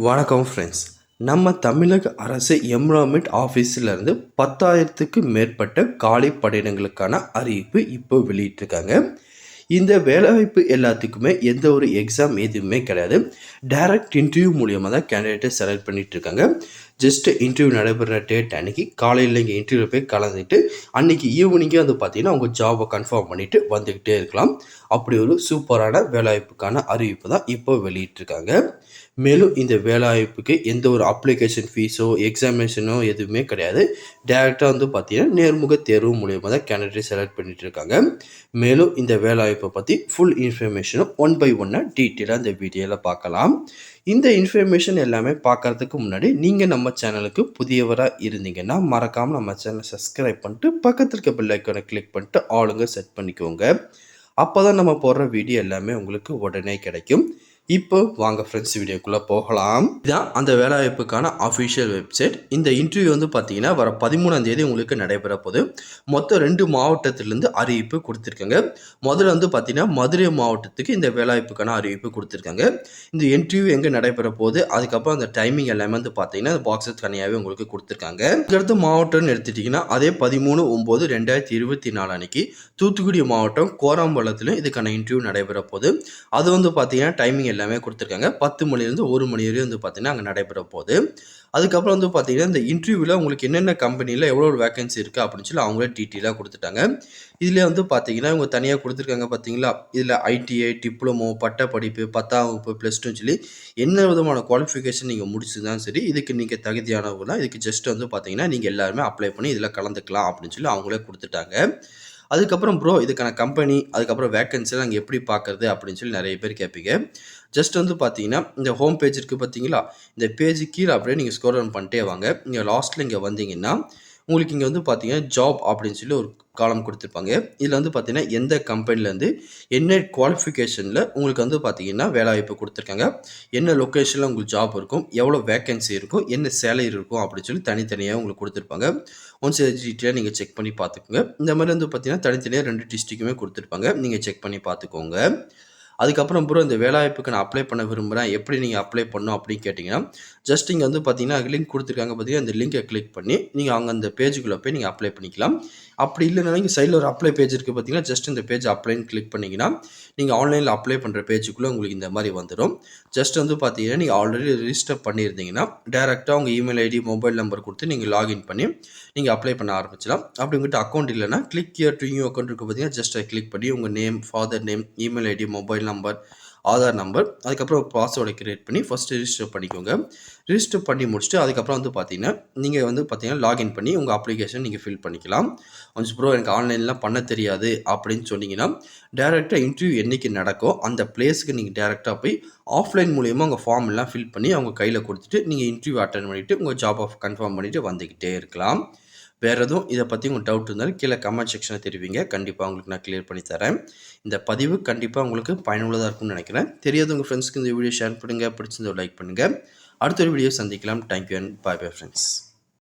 வணக்கம் ஃப்ரெண்ட்ஸ் நம்ம தமிழக அரசு எம்ப்ளாய்மெண்ட் ஆஃபீஸிலேருந்து பத்தாயிரத்துக்கு மேற்பட்ட காலி பணியிடங்களுக்கான அறிவிப்பு இப்போ வெளியிட்டிருக்காங்க. இந்த வேலைவாய்ப்பு எல்லாத்துக்குமே எந்த ஒரு எக்ஸாம் எதுவுமே கிடையாது. டைரக்ட் இன்டர்வியூ மூலியமாக தான் கேண்டிடேட்டை செலக்ட் பண்ணிகிட்ருக்காங்க ஜஸ்ட்டு இன்டர்வியூ நடைபெற டேட் அன்றைக்கி காலையில் இங்கே இன்டர்வியூ போய் கலந்துட்டு அன்றைக்கி ஈவினிங்கே வந்து பார்த்தீங்கன்னா உங்கள் ஜாபை கன்ஃபார்ம் பண்ணிட்டு வந்துக்கிட்டே இருக்கலாம். அப்படி ஒரு சூப்பரான வேலைவாய்ப்புக்கான அறிவிப்பு தான் இப்போ வெளியிட்டிருக்காங்க. மேலும் இந்த வேலைவாய்ப்புக்கு எந்த ஒரு அப்ளிகேஷன் ஃபீஸோ எக்ஸாமினேஷனோ எதுவுமே கிடையாது. டேரெக்டாக வந்து பார்த்தீங்கன்னா நேர்முக தேர்வு மூலியமாக தான் கேண்டிடேட் செலக்ட் பண்ணிட்டு இருக்காங்க. மேலும் இந்த வேலைவாய்ப்பை பற்றி ஃபுல் இன்ஃபர்மேஷனும் ஒன் பை ஒன்னாக டீட்டெயிலாக இந்த வீடியோவில் பார்க்கலாம். இந்த இன்ஃபர்மேஷன் எல்லாமே பார்க்குறதுக்கு முன்னாடி நீங்கள் நம்ம சேனலுக்கு புதியவராக இருந்தீங்கன்னா மறக்காமல் நம்ம சேனலை சப்ஸ்கிரைப் பண்ணிட்டு பக்கத்தில் இருக்க பெல் ஐக்கானை கிளிக் பண்ணிட்டு ஆளுங்க செட் பண்ணிக்கோங்க. அப்போ தான் நம்ம போடுற வீடியோ எல்லாமே உங்களுக்கு உடனே கிடைக்கும். இப்போ வாங்க ஃப்ரெண்ட்ஸ் வீடியோக்குள்ளே போகலாம். இதுதான் அந்த வேலைவாய்ப்புக்கான அஃபிஷியல் வெப்சைட் இந்த இன்டர்வியூ வந்து பார்த்தீங்கன்னா வர பதிமூணாம் தேதி உங்களுக்கு நடைபெற போது மொத்தம் ரெண்டு மாவட்டத்திலிருந்து அறிவிப்பு கொடுத்துருக்காங்க. முதல்ல வந்து பார்த்தீங்கன்னா மதுரை மாவட்டத்துக்கு இந்த வேலைவாய்ப்புக்கான அறிவிப்பு கொடுத்துருக்காங்க. இந்த இன்டர்வியூ எங்கே நடைபெற போகுது அதுக்கப்புறம் அந்த டைமிங் எல்லாமே வந்து பார்த்தீங்கன்னா அந்த பாக்ஸஸ் தனியாகவே உங்களுக்கு கொடுத்துருக்காங்க. இதுக்கடுத்து மாவட்டம்னு எடுத்துட்டிங்கன்னா அதே பதிமூணு ஒம்பது ரெண்டாயிரத்தி இருபத்தி நாலு அன்னைக்கு தூத்துக்குடி மாவட்டம் கோராம்பள்ளத்திலும் இதுக்கான இன்டர்வியூ நடைபெற போகுது. அது வந்து பார்த்தீங்கன்னா டைமிங் எல்லாமே கொடுத்துருக்காங்க. பத்து மணிலேருந்து ஒரு மணி வரையும் வந்து பார்த்தீங்கன்னா அங்கே நடைபெற போகுது. அதுக்கப்புறம் வந்து பார்த்தீங்கன்னா இந்த இன்டர்வியூவில் உங்களுக்கு என்னென்ன கம்பெனியில் எவ்வளோ வேகன்சி இருக்குது அப்படின்னு சொல்லி அவங்களே டீட்டெயிலாக கொடுத்துட்டாங்க. இதில் வந்து பார்த்தீங்கன்னா இவங்க தனியாக கொடுத்துருக்காங்க பார்த்தீங்களா இதில் ஐடிஐ டிப்ளமோ பட்ட படிப்பு பத்தாம் வகுப்பு ப்ளஸ் டூன்னு சொல்லி என்ன விதமான குவாலிஃபிகேஷன் நீங்கள் முடிச்சுதான் சரி இதுக்கு நீங்கள் தகுதியானவங்க தான் இதுக்கு ஜஸ்ட் வந்து பார்த்தீங்கன்னா நீங்கள் எல்லாருமே அப்ளை பண்ணி இதில் கலந்துக்கலாம் அப்படின்னு சொல்லி அவங்களே கொடுத்துட்டாங்க. அதுக்கப்புறம் ப்ரோ இதுக்கான கம்பெனி அதுக்கப்புறம் வேக்கன்சிலாம் நாங்கள் எப்படி பார்க்குறது அப்படின்னு சொல்லி நிறைய பேர் கேட்பீங்க. ஜஸ்ட் வந்து பார்த்தீங்கன்னா இந்த ஹோம் பேஜ் இருக்குது பார்த்தீங்களா? இந்த பேஜ் கீழே அப்படியே நீங்கள் ஸ்கோர் ரன் பண்ணிட்டே வாங்க. நீங்கள் லாஸ்ட்டில் இங்கே வந்தீங்கன்னா உங்களுக்கு இங்கே வந்து பார்த்தீங்கன்னா ஜாப் அப்படின்னு சொல்லி ஒரு காலம் கொடுத்துருப்பாங்க. இதில் வந்து பார்த்தீங்கன்னா எந்த கம்பெனிலேருந்து என்ன குவாலிஃபிகேஷனில் உங்களுக்கு வந்து பார்த்தீங்கன்னா வேலைவாய்ப்பு கொடுத்துருக்காங்க. என்ன லொக்கேஷனில் உங்களுக்கு ஜாப் இருக்கும் எவ்வளோ வேக்கன்சி இருக்கும் என்ன சேலரி இருக்கும் அப்படின்னு சொல்லி தனித்தனியாக உங்களுக்கு கொடுத்துருப்பாங்க. ஒன்ஸ் டீட்டெயிலாக நீங்கள் செக் பண்ணி பார்த்துக்கோங்க. இந்த மாதிரி வந்து பார்த்தீங்கன்னா தனித்தனியாக ரெண்டு டிஸ்ட்ரிக்குமே கொடுத்துருப்பாங்க. நீங்கள் செக் பண்ணி பார்த்துக்கோங்க. அதுக்கப்புறம் ப்ரோ இந்த வேலைவாய்ப்புக்கு நான் அப்ளை பண்ண விரும்புகிறேன் எப்படி நீங்கள் அப்ளை பண்ணணும் அப்படின்னு கேட்டிங்கன்னா ஜஸ்ட் இங்கே வந்து பார்த்தீங்கன்னா லிங்க் கொடுத்துருக்காங்க பார்த்தீங்கன்னா அந்த லிங்கை கிளிக் பண்ணி நீங்கள் அங்கே அந்த பேஜுக்குள்ளே போய் நீங்கள் அப்ளை பண்ணிக்கலாம். அப்படி இல்லைன்னா நீங்கள் சைடில் ஒரு அப்ளை பேஜ் இருக்குது பார்த்தீங்கன்னா ஜஸ்ட் இந்த பேஜ் அப்ளைன்னு கிளிக் பண்ணிங்கன்னா நீங்கள் ஆன்லைனில் அப்ளை பண்ணுற பேஜுக்குள்ளே உங்களுக்கு இந்த மாதிரி வந்துடும் ஜஸ்ட் வந்து பார்த்தீங்கன்னா நீங்கள் ஆல்ரெடி ரிஜிஸ்டர் பண்ணியிருந்தீங்கன்னா டேரெக்டாக உங்கள் இமெயில் ஐடி மொபைல் நம்பர் கொடுத்து நீங்கள் லாகின் பண்ணி நீங்கள் அப்ளை பண்ண ஆரம்பிச்சிடலாம். அப்படி உங்கள்கிட்ட அக்கௌண்ட் இல்லைனா click here to new account இருக்குது பார்த்தீங்கன்னா ஜஸ்ட் கிளிக் பண்ணி உங்கள் name father name email ID mobile number number Aadhaar number அதுக்கப்புறம் பாஸ்வேர்டை கிரியேட் பண்ணி ஃபஸ்ட்டு ரிஜிஸ்டர் பண்ணிக்கோங்க. ரிஜிஸ்டர் பண்ணி முடிச்சுட்டு அதுக்கப்புறம் வந்து பார்த்தீங்கன்னா நீங்கள் வந்து பார்த்தீங்கன்னா லாகின் பண்ணி உங்கள் அப்ளிகேஷன் நீங்கள் ஃபில் பண்ணிக்கலாம். கொஞ்சம் ப்ரோ எனக்கு ஆன்லைன்லாம் பண்ண தெரியாது அப்படின்னு சொன்னீங்கன்னா டேரெக்டாக இன்டர்வியூ என்றைக்கு நடக்கும் அந்த பிளேஸுக்கு நீங்கள் டேரெக்டாக போய் ஆஃப்லைன் மூலியமாக உங்கள் ஃபார்ம் எல்லாம் ஃபில் பண்ணி அவங்க கையில் கொடுத்துட்டு நீங்கள் இன்டர்வியூ அட்டன் பண்ணிவிட்டு உங்கள் ஜாப் ஆஃப் கன்ஃபார்ம் பண்ணிவிட்டு வந்துக்கிட்டே இருக்கலாம். வேறு எதுவும் இதை பற்றி உங்களுக்கு டவுட் இருந்தாலும் கீழே கமெண்ட் செக்ஷனில் தெரிவிங்க. கண்டிப்பாக உங்களுக்கு நான் கிளியர் பண்ணி தரேன். இந்த பதிவு கண்டிப்பாக உங்களுக்கு பயனுள்ளதாக இருக்கும்னு நினைக்கிறேன். தெரியாத உங்கள் ஃப்ரெண்ட்ஸ்க்கு இந்த வீடியோ ஷேர் பண்ணுங்கள் பிடிச்சிருந்தோ லைக் பண்ணுங்கள் அடுத்த ஒரு வீடியோ சந்திக்கலாம். Thank you and bye bye friends